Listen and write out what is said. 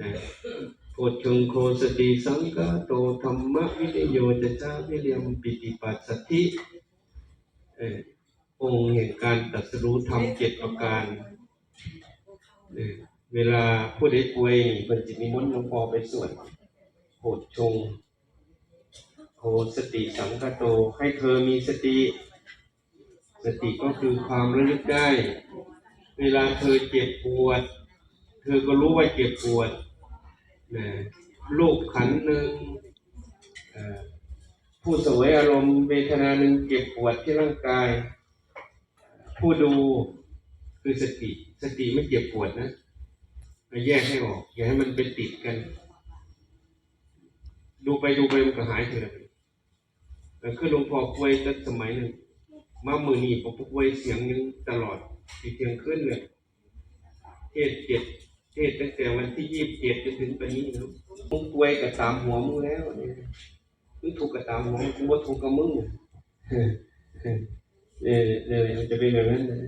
นะโพชงโคสติสังกาโตธรรมวิริโยจะจาวิเรียมปิติปัสสทธิองค์แห่งการตรัสรู้ธรรมเจ็ดประการ เวลาผู้ใดป่วยเพิ่นจิตนิมนต์หลวงพ่อไปสวดโพชงโคสติสังกาโตให้เธอมีสติ สติก็คือความระลึกได้ เวลาเธอเจ็บปวด เธอก็รู้ว่าเจ็บปวด ลูกขันหนึ่งผู้สวยอารมณ์เวทนาหนึ่งเจ็บปวดที่ร่างกาย ผู้ดูคือสติสติไม่เจ็บปวดนะแยกให้ออก อย่าให้มันเป็นติดกัน ดูไปดูไปมันก็หายเถอะแต่คือหลวงพ่อปวยตั้งสมัยหนึ่งมามือนี่ผมป่วยเสียงยังตลอดตีเสียงขึ้นเลยเทศเจ็ด เทศตั้งแต่วันที่ยี่สิบเจ็ดจนถึงปีนี้นะมึงป่วยกับตามหัวมึงแล้วเนี่ยมึงถูกกับตามหัวมึงกูว่าถูกกับมึงเนี่ยเออมันจะเป็นแบบนั้นนะ